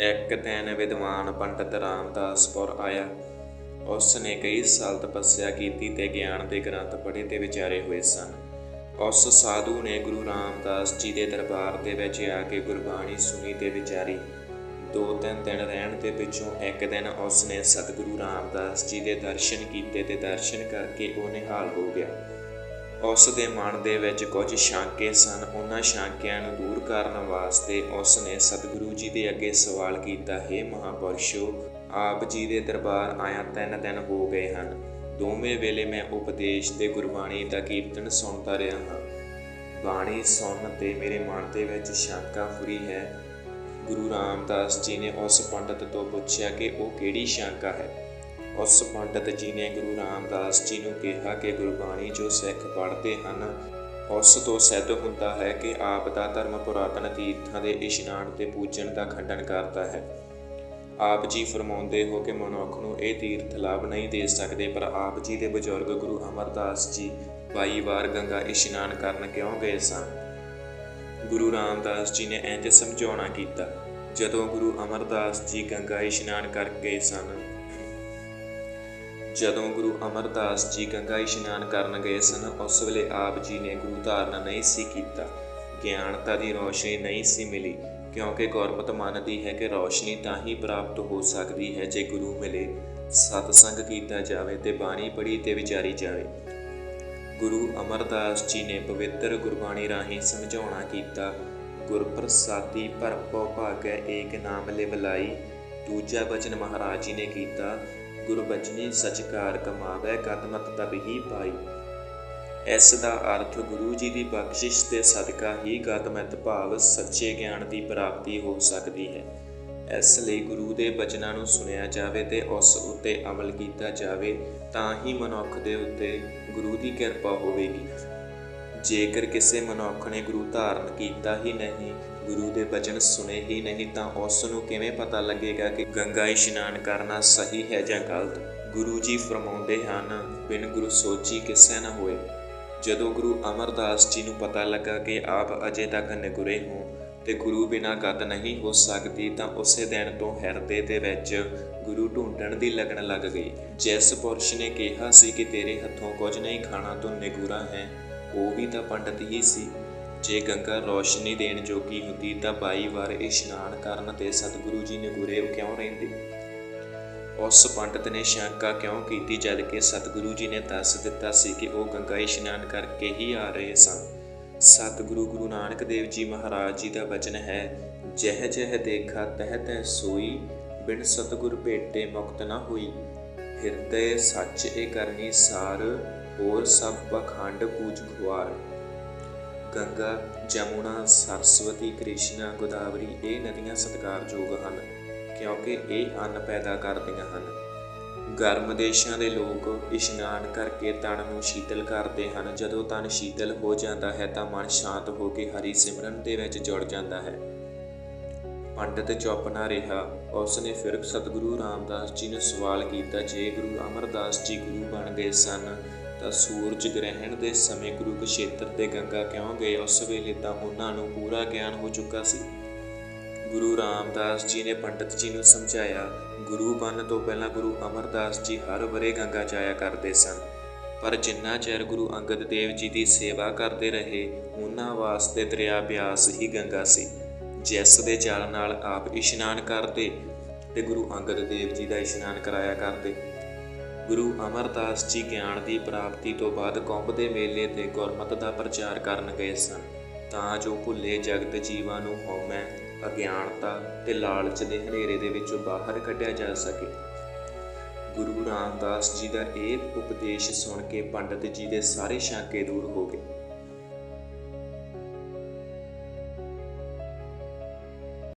ਇੱਕ ਦਿਨ ਵਿਦਵਾਨ ਪੰਡਤ ਰਾਮਦਾਸਪੁਰ ਆਇਆ। ਉਸ ਨੇ ਕਈ ਸਾਲ ਤਪੱਸਿਆ ਕੀਤੀ ਤੇ ਗਿਆਨ ਦੇ ਗ੍ਰੰਥ ਪੜ੍ਹੇ ਤੇ ਵਿਚਾਰੇ ਹੋਏ ਸਨ। ਉਸ ਸਾਧੂ ਨੇ ਗੁਰੂ ਰਾਮਦਾਸ ਜੀ ਦੇ ਦਰਬਾਰ ਦੇ ਵਿੱਚ ਆ ਕੇ ਗੁਰਬਾਣੀ ਸੁਣੀ ਤੇ ਵਿਚਾਰੀ, ਦੋ ਤਿੰਨ ਦਿਨ ਰਹਿਣ ਦੇ ਪਿੱਛੋਂ ਇੱਕ ਦਿਨ ਉਸ ਨੇ ਸਤਿਗੁਰੂ ਰਾਮਦਾਸ ਜੀ ਦੇ ਦਰਸ਼ਨ ਕੀਤੇ ਤੇ ਦਰਸ਼ਨ ਕਰਕੇ ਉਹ ਨਿਹਾਲ ਹੋ ਗਿਆ। ਉਸ ਦੇ ਮਨ ਦੇ ਵਿੱਚ ਕੁਝ ਸ਼ਾਂਕੇ ਸਨ। ਉਹਨਾਂ ਸ਼ਾਂਕਿਆਂ ਨੂੰ ਦੂਰ ਕਰਨ ਵਾਸਤੇ ਉਸ ਨੇ ਸਤਿਗੁਰੂ ਜੀ ਦੇ ਅੱਗੇ ਸਵਾਲ ਕੀਤਾ, ਹੈ ਮਹਾਪੁਰਸ਼ੋ, ਆਪ ਜੀ ਦੇ ਦਰਬਾਰ ਆਇਆ ਤਿੰਨ ਦਿਨ ਹੋ ਗਏ ਹਨ। ਦੋਵੇਂ ਵੇਲੇ ਮੈਂ ਉਪਦੇਸ਼ ਤੇ ਗੁਰਬਾਣੀ ਦਾ ਕੀਰਤਨ ਸੁਣਦਾ ਰਿਹਾ ਹਾਂ। ਬਾਣੀ ਸੁਣਨ ਤੇ ਮੇਰੇ ਮਨ ਦੇ ਵਿੱਚ ਸ਼ਾਂਕਾ ਫੁਰੀ ਹੈ। ਗੁਰੂ ਰਾਮਦਾਸ ਜੀ ਨੇ ਉਸ ਪੰਡਤ ਤੋਂ ਪੁੱਛਿਆ ਕਿ ਉਹ ਕਿਹੜੀ ਸ਼ਾਂਕਾ ਹੈ? ਉਸ ਪੰਡਤ ਜੀ ਨੇ ਗੁਰੂ ਰਾਮਦਾਸ ਜੀ ਨੂੰ ਕਿਹਾ ਕਿ ਗੁਰਬਾਣੀ ਜੋ ਸਿੱਖ ਪੜ੍ਹਦੇ ਹਨ, ਉਸ ਤੋਂ ਸਿੱਧ ਹੁੰਦਾ ਹੈ ਕਿ ਆਪ ਦਾ ਧਰਮ ਪੁਰਾਤਨ ਤੀਰਥਾਂ ਦੇ ਇਸ਼ਨਾਨ ਤੇ ਪੂਜਣ ਦਾ ਖੰਡਨ ਕਰਦਾ ਹੈ। ਆਪ ਜੀ ਫਰਮਾਉਂਦੇ ਹੋ ਕਿ ਮਨੁੱਖ ਨੂੰ ਇਹ ਤੀਰਥ ਲਾਭ ਨਹੀਂ ਦੇ ਸਕਦੇ, ਪਰ ਆਪ ਜੀ ਦੇ ਬਜ਼ੁਰਗ ਗੁਰੂ ਅਮਰਦਾਸ ਜੀ 22 ਵਾਰ ਗੰਗਾ ਇਸ਼ਨਾਨ ਕਰਨ ਕਿਉਂ ਗਏ ਸਨ? ਗੁਰੂ ਰਾਮਦਾਸ ਜੀ ਨੇ ਇੰਜ ਸਮਝਾਉਣਾ ਕੀਤਾ, ਜਦੋਂ ਗੁਰੂ ਅਮਰਦਾਸ ਜੀ ਗੰਗਾ ਇਸ਼ਨਾਨ ਕਰ ਗਏ ਸਨ ਜਦੋਂ ਗੁਰੂ ਅਮਰਦਾਸ ਜੀ ਗੰਗਾ ਇਸ਼ਨਾਨ ਕਰਨ ਗਏ ਸਨ, ਉਸ ਵੇਲੇ ਆਪ ਜੀ ਨੇ ਗੁਰੂ ਧਾਰਨ ਨਹੀਂ ਸੀ ਕੀਤਾ। ਗਿਆਨਤਾ ਦੀ ਰੋਸ਼ਨੀ ਨਹੀਂ ਸੀ ਮਿਲੀ, ਕਿਉਂਕਿ ਗੁਰਮਤਿ ਮੰਨਦੀ ਹੈ ਕਿ ਰੋਸ਼ਨੀ ਤਾਂ ਹੀ ਪ੍ਰਾਪਤ ਹੋ ਸਕਦੀ ਹੈ ਜੇ ਗੁਰੂ ਮਿਲੇ। ਸਤਸੰਗ ਕੀਤਾ ਜਾਵੇ ਤੇ ਬਾਣੀ ਪੜ੍ਹੀ ਤੇ ਵਿਚਾਰੀ ਜਾਵੇ। ਗੁਰੂ ਅਮਰਦਾਸ ਜੀ ਨੇ ਪਵਿੱਤਰ ਗੁਰਬਾਣੀ ਰਾਹੀਂ ਸਮਝਾਉਣਾ ਕੀਤਾ, ਗੁਰਪ੍ਰਸਾਦੀ ਭਰਪੋ ਭਾਗੈ ਏਕ ਨਾਮ ਲਿਵ ਲਾਈ ਦੂਜਾ ਬਚਨ ਮਹਾਰਾਜ ਜੀ ਨੇ ਕੀਤਾ ਗੁਰ ਸਚਕਾਰ ਕਮਾਵੇ ਕਦਮਤ ਤਬ ਪਾਈ। ਇਸ ਦਾ ਅਰਥ ਗੁਰੂ ਜੀ ਦੀ ਬਖਸ਼ਿਸ਼ ਦੇ ਸਦਕਾ ਹੀ ਗਤਮਤ ਭਾਵ ਸੱਚੇ ਗਿਆਨ ਦੀ ਪ੍ਰਾਪਤੀ ਹੋ ਸਕਦੀ ਹੈ। ਇਸ ਲਈ ਗੁਰੂ ਦੇ ਬਚਨਾਂ ਨੂੰ ਸੁਣਿਆ ਜਾਵੇ ਤੇ ਉਸ ਉੱਤੇ ਅਮਲ ਕੀਤਾ ਜਾਵੇ, ਤਾਂ ਹੀ ਮਨੁੱਖ ਦੇ ਉੱਤੇ ਗੁਰੂ ਦੀ ਕਿਰਪਾ ਹੋਵੇਗੀ। ਜੇਕਰ ਕਿਸੇ ਮਨੁੱਖ ਨੇ ਗੁਰੂ ਧਾਰਨ ਕੀਤਾ ਹੀ ਨਹੀਂ ਗੁਰੂ ਦੇ ਬਚਨ ਸੁਨੇ ਹੀ ਨਹੀਂ ਤਾਂ ਉਸ ਨੂੰ ਕਿਵੇਂ ਪਤਾ ਲੱਗੇਗਾ ਕਿ ਗੰਗਾ ਇਸ਼ਨਾਨ ਕਰਨਾ ਸਹੀ ਹੈ ਜਾਂ ਗਲਤ? ਗੁਰੂ ਜੀ ਫਰਮਾਉਂਦੇ ਹਨ, ਬਿਨ ਗੁਰੂ ਸੋਚੀ ਕਿਸੇ ਨਾ ਹੋਏ। ਜਦੋਂ ਗੁਰੂ ਅਮਰਦਾਸ ਜੀ ਨੂੰ ਪਤਾ ਲੱਗਾ ਕਿ ਆਪ ਅਜੇ ਤੱਕ ਨਿਗੁਰੇ ਹੋ ਤੇ ਗੁਰੂ ਬਿਨਾਂ ਗਤ ਨਹੀਂ ਹੋ ਸਕਦੀ ਤਾਂ ਉਸੇ ਦਿਨ ਤੋਂ ਹਿਰਦੇ ਦੇ ਵਿੱਚ ਗੁਰੂ ਢੂੰਡਣ ਦੀ ਲੱਗਣ ਲੱਗ ਗਈ। ਜਿਸ ਪੁਰਸ਼ ਨੇ ਕਿਹਾ ਸੀ ਕਿ ਤੇਰੇ ਹੱਥੋਂ ਕੁਝ ਨਹੀਂ ਖਾਣਾ ਤੂੰ ਨਿਗੁਰਾ ਹੈ, ਉਹ ਵੀ ਤਾਂ ਪੰਡਤ ਹੀ ਸੀ। ਜੇ ਗੰਗਾ ਰੋਸ਼ਨੀ ਦੇਣ ਜੋਗੀ ਹੁੰਦੀ ਤਾਂ ਬਾਈ ਵਾਰ ਇਸ਼ਨਾਨ ਕਰਨ ਤੇ ਸਤਿਗੁਰੂ ਜੀ ਨਿਗੁਰੇ ਕਿਉਂ ਰਹਿੰਦੇ? ਉਸ ਪੰਡਤ ਨੇ ਸ਼ੰਕਾ ਕਿਉਂ ਕੀਤੀ ਜਦ ਕਿ ਸਤਿਗੁਰੂ ਜੀ ਨੇ ਦੱਸ ਦਿੱਤਾ ਸੀ ਕਿ ਉਹ ਗੰਗਾ ਇਸ਼ਨਾਨ ਕਰਕੇ ਹੀ ਆ ਰਹੇ ਸਨ। ਸਤਿਗੁਰੂ ਗੁਰੂ ਨਾਨਕ ਦੇਵ ਜੀ ਮਹਾਰਾਜ ਜੀ ਦਾ ਵਚਨ ਹੈ, ਜਹ ਜਹ ਦੇਖਾ ਤਹ ਤਹ ਸੋਈ, ਬਿਨ ਸਤਿਗੁਰ ਭੇਟੇ ਮੁਕਤ ਨਾ ਹੋਈ। ਹਿਰਦੇ ਸੱਚ ਇਹ ਕਰਨੀ ਸਾਰ, ਹੋਰ ਸਭ ਪਖੰਡ ਪੂਜ ਖੁਆਰ। ਗੰਗਾ, ਜਮੁਨਾ, ਸਰਸਵਤੀ, ਕ੍ਰਿਸ਼ਨਾ, ਗੋਦਾਵਰੀ ਇਹ ਨਦੀਆਂ ਸਤਿਕਾਰਯੋਗ ਹਨ ਕਿਉਂਕਿ ਇਹ ਅੰਨ ਪੈਦਾ ਕਰਦੀਆਂ ਹਨ। ਗਰਮ ਦੇਸ਼ਾਂ ਦੇ ਲੋਕ ਇਸ਼ਨਾਨ ਕਰਕੇ ਤਨ ਨੂੰ ਸ਼ੀਤਲ ਕਰਦੇ ਹਨ। ਜਦੋਂ ਤਨ ਸ਼ੀਤਲ ਹੋ ਜਾਂਦਾ ਹੈ ਤਾਂ ਮਨ ਸ਼ਾਂਤ ਹੋ ਕੇ ਹਰੀ ਸਿਮਰਨ ਦੇ ਵਿੱਚ ਜੁੜ ਜਾਂਦਾ ਹੈ। ਪੰਡਤ ਚੁੱਪ ਨਾ ਰਿਹਾ ਉਸ ਨੇ ਫਿਰ ਸਤਿਗੁਰੂ ਰਾਮਦਾਸ ਜੀ ਨੂੰ ਸਵਾਲ ਕੀਤਾ, ਜੇ ਗੁਰੂ ਅਮਰਦਾਸ ਜੀ ਗੁਰੂ ਬਣ ਗਏ ਸਨ ਤਾਂ ਸੂਰਜ ਗ੍ਰਹਿਣ ਦੇ ਸਮੇਂ ਗੁਰੂ ਕਸ਼ੇਤਰ ਤੇ ਗੰਗਾ ਕਿਉਂ ਗਏ? ਉਸ ਵੇਲੇ ਤਾਂ ਉਹਨਾਂ ਨੂੰ ਪੂਰਾ ਗਿਆਨ ਹੋ ਚੁੱਕਾ ਸੀ। ਗੁਰੂ ਰਾਮਦਾਸ ਜੀ ਨੇ ਪੰਡਤ ਜੀ ਨੂੰ ਸਮਝਾਇਆ, ਗੁਰੂ ਬਣਨ ਤੋਂ ਪਹਿਲਾਂ ਗੁਰੂ ਅਮਰਦਾਸ ਜੀ ਹਰ ਵਰੇ ਗੰਗਾ ਜਾਇਆ ਕਰਦੇ ਸਨ। ਪਰ ਜਿੰਨਾ ਚਿਰ ਗੁਰੂ ਅੰਗਦ ਦੇਵ ਜੀ ਦੀ ਸੇਵਾ ਕਰਦੇ ਰਹੇ, ਉਹਨਾਂ ਵਾਸਤੇ ਦਰਿਆ ਬਿਆਸ ਹੀ ਗੰਗਾ ਸੀ। ਜਿਸ ਦੇ ਜਲ ਨਾਲ ਆਪ ਇਸ਼ਨਾਨ ਕਰਦੇ ਤੇ ਗੁਰੂ ਅੰਗਦ ਦੇਵ ਜੀ ਦਾ ਇਸ਼ਨਾਨ ਕਰਾਇਆ ਕਰਦੇ। ਗੁਰੂ ਅਮਰਦਾਸ ਜੀ ਗਿਆਨ ਦੀ ਪ੍ਰਾਪਤੀ ਤੋਂ ਬਾਅਦ ਕੁੰਭ ਦੇ ਮੇਲੇ ਤੇ ਗੁਰਮਤਿ ਦਾ ਪ੍ਰਚਾਰ ਕਰਨ ਗਏ ਸਨ। ਤਾਂ ਜੋ ਭੁੱਲੇ ਜਗਤ ਜੀਵਾਂ ਨੂੰ ਹਉਮੈ, ਅਗਿਆਨਤਾ ਤੇ ਲਾਲਚ ਦੇ ਹਨੇਰੇ ਦੇ ਵਿੱਚੋਂ ਬਾਹਰ ਕੱਢਿਆ ਜਾ ਸਕੇ। ਗੁਰੂ ਰਾਮਦਾਸ ਜੀ ਦਾ ਇਹ ਉਪਦੇਸ਼ ਸੁਣ ਕੇ ਪੰਡਤ ਜੀ ਦੇ ਸਾਰੇ ਸ਼ਾਂਕੇ ਦੂਰ ਹੋ ਗਏ।